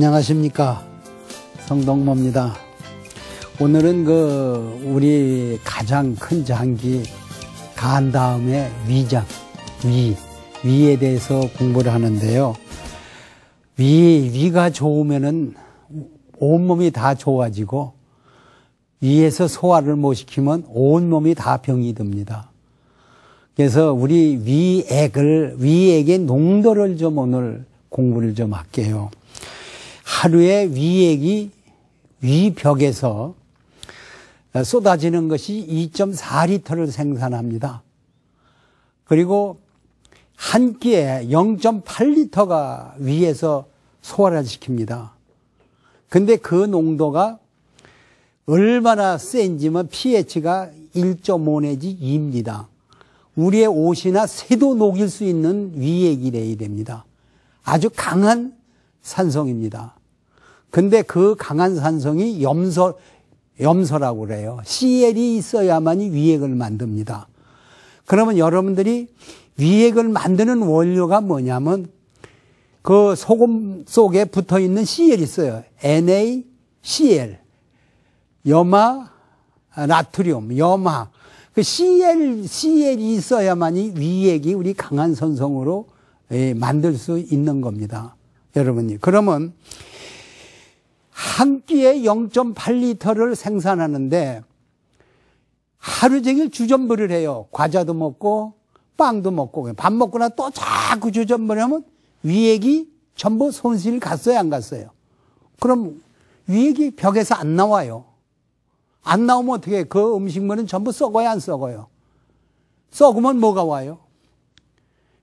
안녕하십니까 성동모입니다. 오늘은 그 우리 가장 큰 장기 간 다음에 위장 위 위에 대해서 공부를 하는데요. 위 위가 좋으면은 온 몸이 다 좋아지고 위에서 소화를 못 시키면 온 몸이 다 병이 듭니다. 그래서 우리 위액을 위액의 농도를 좀 오늘 공부를 좀 할게요. 하루에 위액이 위벽에서 쏟아지는 것이 2.4리터를 생산합니다. 그리고 한 끼에 0.8리터가 위에서 소화를 시킵니다. 근데 그 농도가 얼마나 센지면 pH가 1.5 내지 2입니다. 우리의 옷이나 새도 녹일 수 있는 위액이 돼야 됩니다. 아주 강한 산성입니다. 근데 그 강한 산성이 염소, 염소라고 그래요. CL이 있어야만이 위액을 만듭니다. 그러면 여러분들이 위액을 만드는 원료가 뭐냐면 그 소금 속에 붙어 있는 CL이 있어요. NaCl. 염화, 나트륨, 염화. 그 CL, CL이 있어야만이 위액이 우리 강한 선성으로 예, 만들 수 있는 겁니다. 여러분이. 그러면 한 끼에 0.8리터를 생산하는데 하루 종일 주전부를 해요. 과자도 먹고 빵도 먹고 밥 먹거나 또 자꾸 주전부를 하면 위액이 전부 손실 갔어요, 안 갔어요? 그럼 위액이 벽에서 안 나와요. 안 나오면 어떻게 해? 그 음식물은 전부 썩어요, 안 썩어요? 썩으면 뭐가 와요?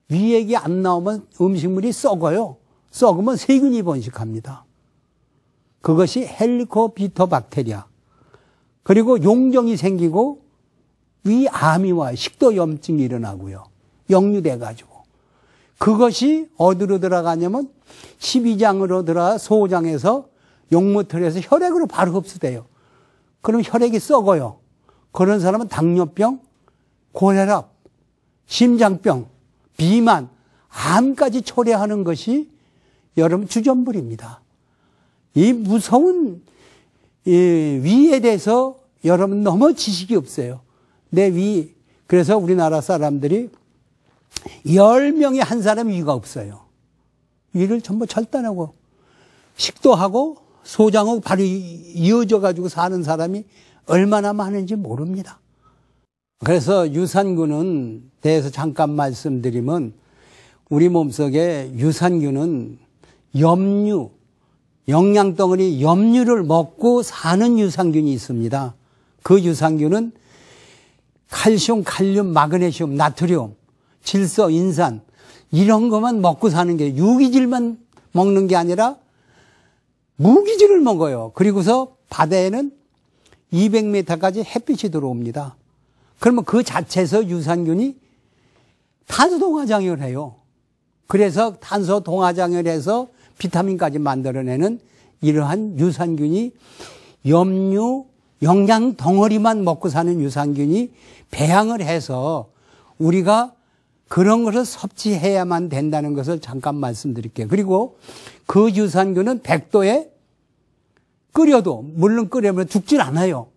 위액이 안 나오면 음식물이 썩어요. 썩으면 세균이 번식합니다. 그것이 헬리코비터 박테리아. 그리고 용종이 생기고 위암이 와요. 식도염증이 일어나고요. 역류돼가지고. 그것이 어디로 들어가냐면 12장으로 들어가 소장에서 용무틀에서 혈액으로 바로 흡수돼요. 그럼 혈액이 썩어요. 그런 사람은 당뇨병, 고혈압, 심장병, 비만, 암까지 초래하는 것이 여러분 주전부리입니다. 이 무서운 위에 대해서 여러분 너무 지식이 없어요. 내 위. 그래서 우리나라 사람들이 10명에 한 사람 위가 없어요. 위를 전부 절단하고 식도하고 소장하고 바로 이어져 가지고 사는 사람이 얼마나 많은지 모릅니다. 그래서 유산균은 대해서 잠깐 말씀드리면 우리 몸속에 유산균은 염류, 영양덩어리 염류를 먹고 사는 유산균이 있습니다. 그 유산균은 칼슘, 칼륨, 마그네슘, 나트륨, 질소, 인산 이런 것만 먹고 사는 게 유기질만 먹는 게 아니라 무기질을 먹어요. 그리고서 바다에는 200m까지 햇빛이 들어옵니다. 그러면 그 자체에서 유산균이 탄소 동화장을 해요. 그래서 탄소 동화장을 해서 비타민까지 만들어내는 이러한 유산균이 염류, 영양 덩어리만 먹고 사는 유산균이 배양을 해서 우리가 그런 것을 섭취해야만 된다는 것을 잠깐 말씀드릴게요. 그리고 그 유산균은 100도에 끓여도 물론 끓여면 죽질 않아요.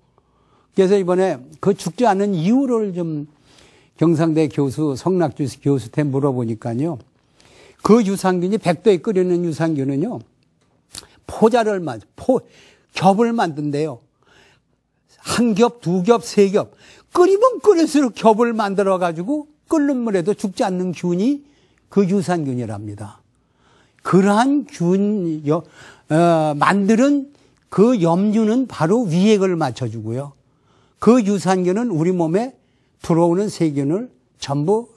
그래서 이번에 그 죽지 않은 이유를 좀 경상대 교수 성낙주 교수한테 물어보니까요. 그 유산균이 100도에 끓이는 유산균은요. 포자를 만 포 겹을 만든대요. 한 겹, 두 겹, 세 겹. 끓이면 끓일수록 겹을 만들어 가지고 끓는 물에도 죽지 않는 균이 그 유산균이랍니다. 그러한 균 어, 만드는 그 염류는 바로 위액을 맞춰주고요. 그 유산균은 우리 몸에 들어오는 세균을 전부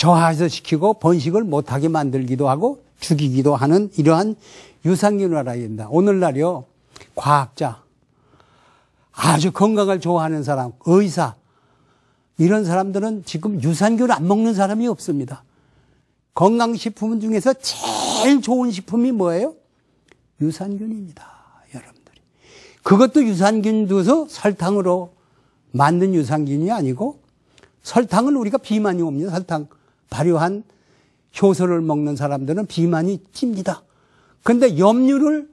저하시키고 번식을 못하게 만들기도 하고 죽이기도 하는 이러한 된다. 오늘날요, 과학자, 아주 건강을 좋아하는 사람, 의사, 이런 사람들은 지금 유산균을 안 먹는 사람이 없습니다. 건강식품 중에서 제일 좋은 식품이 뭐예요? 유산균입니다. 여러분들이. 그것도 유산균 두서 설탕으로 만든 유산균이 아니고 설탕은 우리가 비만이 옵니다. 설탕 발효한 효소를 먹는 사람들은 비만이 찝니다. 근데 염류를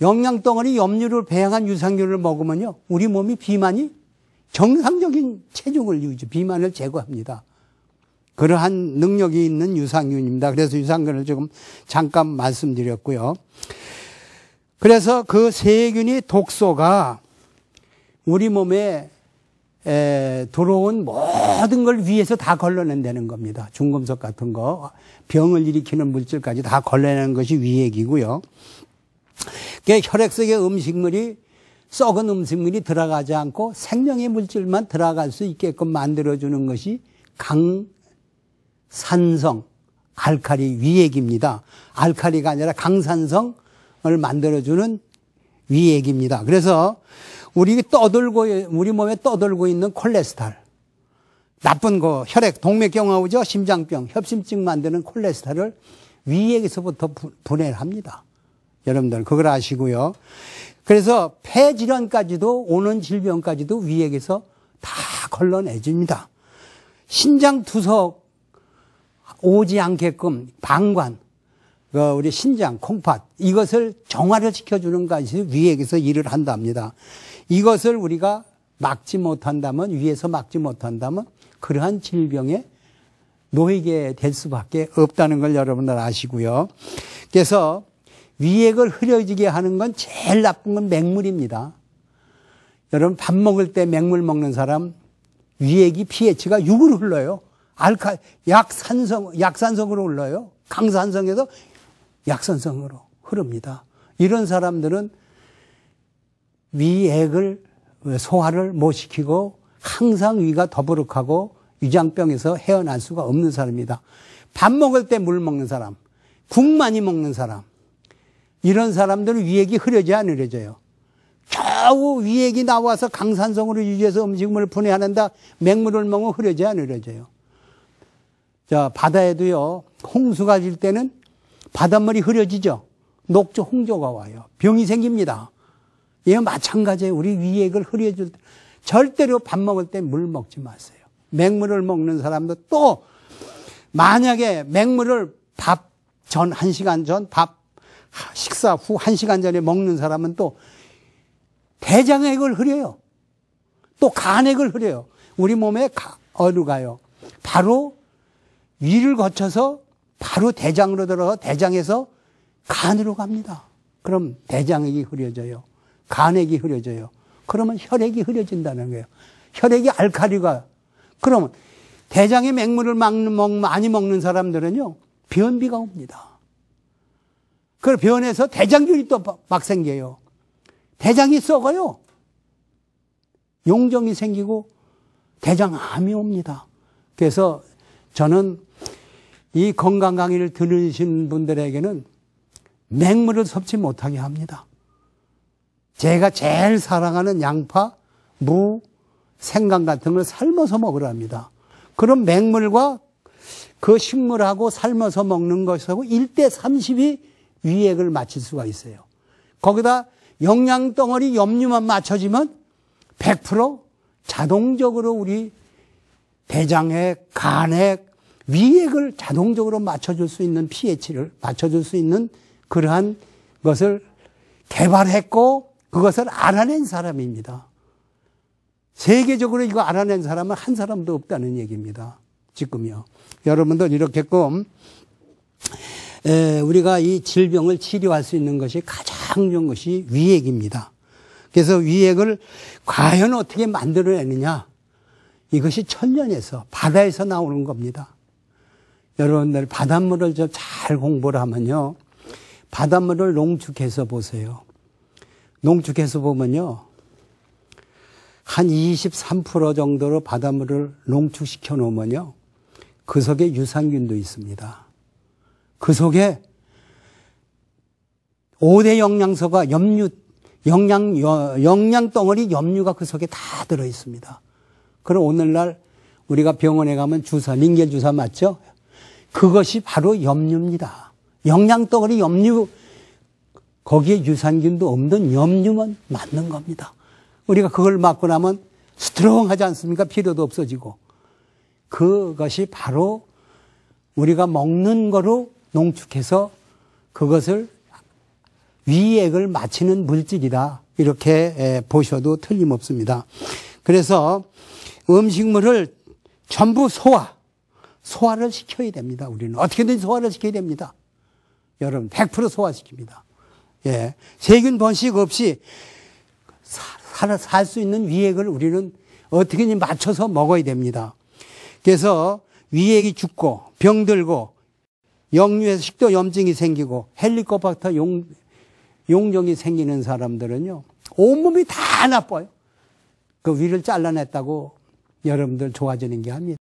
영양 덩어리 염류를 배양한 유산균을 먹으면요. 우리 몸이 비만이 정상적인 체중을 유지, 비만을 제거합니다. 그러한 능력이 있는 유산균입니다. 그래서 유산균을 조금 잠깐 말씀드렸고요. 그래서 그 세균이 독소가 우리 몸에 에, 들어온 모든 걸 위에서 다 걸러낸다는 겁니다. 중금속 같은 거, 병을 일으키는 물질까지 다 걸러내는 것이 위액이고요. 혈액 속에 음식물이 썩은 음식물이 들어가지 않고 생명의 물질만 들어갈 수 있게끔 만들어주는 것이 강산성, 알칼리 위액입니다. 알칼리가 아니라 강산성을 만들어주는 위액입니다. 그래서 우리 떠돌고 우리 몸에 떠돌고 있는 콜레스테롤 나쁜 거 혈액 동맥경화우죠 심장병 협심증 만드는 콜레스테롤을 위액에서부터 분해를 합니다. 여러분들 그걸 아시고요. 그래서 폐질환까지도 오는 질병까지도 위액에서 다 걸러내줍니다. 신장 투석 오지 않게끔 방관 그 우리 신장 콩팥 이것을 정화를 시켜주는 것이 위액에서 일을 한답니다. 이것을 우리가 막지 못한다면 위에서 막지 못한다면 그러한 질병에 놓이게 될 수밖에 없다는 걸 여러분들 아시고요. 그래서 위액을 흐려지게 하는 건 제일 나쁜 건 맹물입니다. 여러분 밥 먹을 때 맹물 먹는 사람 위액이 pH가 6으로 흘러요. 알카 약산성 약산성으로 흘러요. 강산성에서 약산성으로 흐릅니다. 이런 사람들은 위액을 소화를 못 시키고 항상 위가 더부룩하고 위장병에서 헤어날 수가 없는 사람입니다. 밥 먹을 때 물 먹는 사람, 국 많이 먹는 사람, 이런 사람들은 위액이 흐려져 안 흐려져요. 겨우 위액이 나와서 강산성으로 유지해서 음식물을 분해하는다 맹물을 먹으면 흐려져 안 흐려져요. 자, 바다에도요, 홍수가 질 때는 바닷물이 흐려지죠. 녹조 홍조가 와요. 병이 생깁니다. 이거 마찬가지예요. 우리 위액을 흐려줄 때. 절대로 밥 먹을 때 물 먹지 마세요. 맹물을 먹는 사람도 또 만약에 맹물을 밥 전, 한 시간 전, 밥 식사 후 한 시간 전에 먹는 사람은 또 대장액을 흐려요. 또 간액을 흐려요. 우리 몸에 어디로 가요? 바로 위를 거쳐서 바로 대장으로 들어가 대장에서 간으로 갑니다. 그럼 대장액이 흐려져요. 간액이 흐려져요. 그러면 혈액이 흐려진다는 거예요. 혈액이 알칼리가 그러면 대장의 맹물을 많이 먹는 사람들은요 변비가 옵니다. 그 변해서 대장균이 또 막 생겨요. 대장이 썩어요. 용종이 생기고 대장암이 옵니다. 그래서 저는 이 건강 강의를 들으신 분들에게는 맹물을 섭취 못하게 합니다. 제가 제일 사랑하는 양파, 무, 생강 같은 걸 삶아서 먹으랍니다. 그럼 맹물과 그 식물하고 삶아서 먹는 것하고 1대 30이 위액을 맞출 수가 있어요. 거기다 영양 덩어리 염류만 맞춰지면 100% 자동적으로 우리 대장액, 간액, 위액을 자동적으로 맞춰줄 수 있는 pH를 맞춰줄 수 있는 그러한 것을 개발했고 그것을 알아낸 사람입니다. 세계적으로 이거 알아낸 사람은 한 사람도 없다는 얘기입니다. 지금요. 여러분들 이렇게끔 우리가 이 질병을 치료할 수 있는 것이 가장 좋은 것이 위액입니다. 그래서 위액을 과연 어떻게 만들어내느냐? 이것이 천년에서 바다에서 나오는 겁니다. 여러분들 바닷물을 잘 공부를 하면요. 바닷물을 농축해서 보세요. 농축해서 보면요. 한 23% 정도로 바닷물을 농축시켜 놓으면요. 그 속에 유산균도 있습니다. 그 속에 5대 영양소가 염류, 영양, 영양 덩어리 염류가 그 속에 다 들어 있습니다. 그럼 오늘날 우리가 병원에 가면 주사, 링겔 주사 맞죠? 그것이 바로 염류입니다. 영양 덩어리 염류, 거기에 유산균도 없는 염류만 맞는 겁니다. 우리가 그걸 맞고 나면 스트롱하지 않습니까? 필요도 없어지고. 그것이 바로 우리가 먹는 거로 농축해서 그것을 위액을 마치는 물질이다. 이렇게 에, 보셔도 틀림없습니다. 그래서 음식물을 전부 소화, 소화를 시켜야 됩니다. 우리는 어떻게든 소화를 시켜야 됩니다. 여러분 100% 소화시킵니다. 예, 세균 번식 없이 살 수 있는 위액을 우리는 어떻게든 맞춰서 먹어야 됩니다. 그래서 위액이 죽고 병들고 역류에서 식도 염증이 생기고 헬리코박터 용, 용종이 생기는 사람들은요 온몸이 다 나빠요. 그 위를 잘라냈다고 여러분들 좋아지는 게 아닙니다.